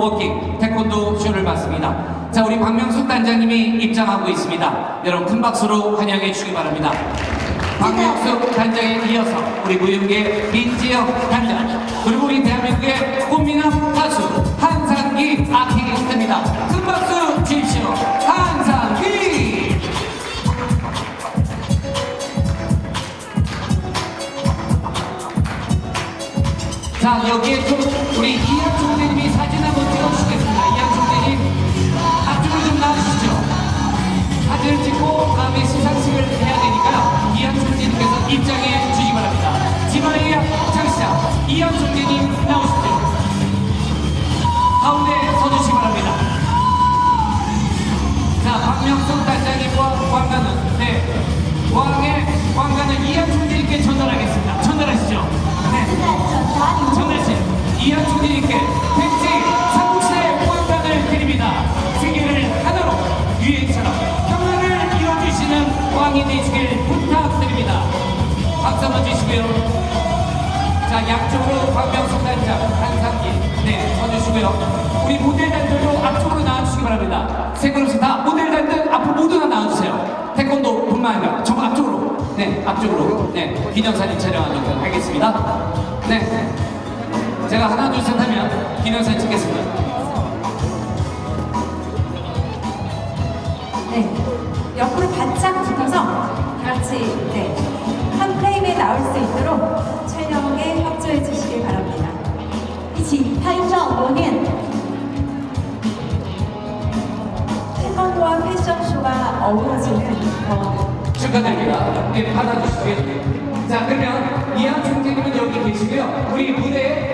워킹 태권도 쇼를 봤습니다. 자, 우리 박명수 단장님이 입장하고 있습니다. 여러분 큰 박수로 환영해 주시기 바랍니다. 박명수 단장에 이어서 우리 무용계 민지영 단장 그리고 우리 대한민국의 꽃미남 가수 한상기 아티스트입니다. 큰 박수 주십시오. 한상기! 자 여기에 좀 우리 이한 총대님이 가운데 서주시기 바랍니다. 자, 박명숙 단장님과 왕관은, 네, 왕의 왕관은 이한총님께 전달하겠습니다. 전달하시죠. 네. 전달하시 이한총님께 백지 삼국시대 모욕단을 드립니다. 세계를 하나로 유행처럼 평화를 이뤄주시는 왕이 되시길 부탁드립니다. 박수 한번 주시고요. 자 양쪽으로 박명숙 단장 한상기 네 서주시고요. 우리 모델단들도 앞쪽으로 나와주시기 바랍니다. 세 그룹씩 다 모델단들 앞으로 모두 다 나와주세요. 태권도 뿐만 아니라 저 앞쪽으로 네 앞쪽으로 네 기념사진 촬영하도록 하겠습니다. 네. 제가 하나 둘 셋 하면 기념사진 찍겠습니다. 네. 옆으로 바짝 붙어서 다 같이 네. 어우러지는 어, 축하드립니다. 네, 받아주시고요. 자, 그러면 이한 총재님은 여기 계시고요. 우리 무대에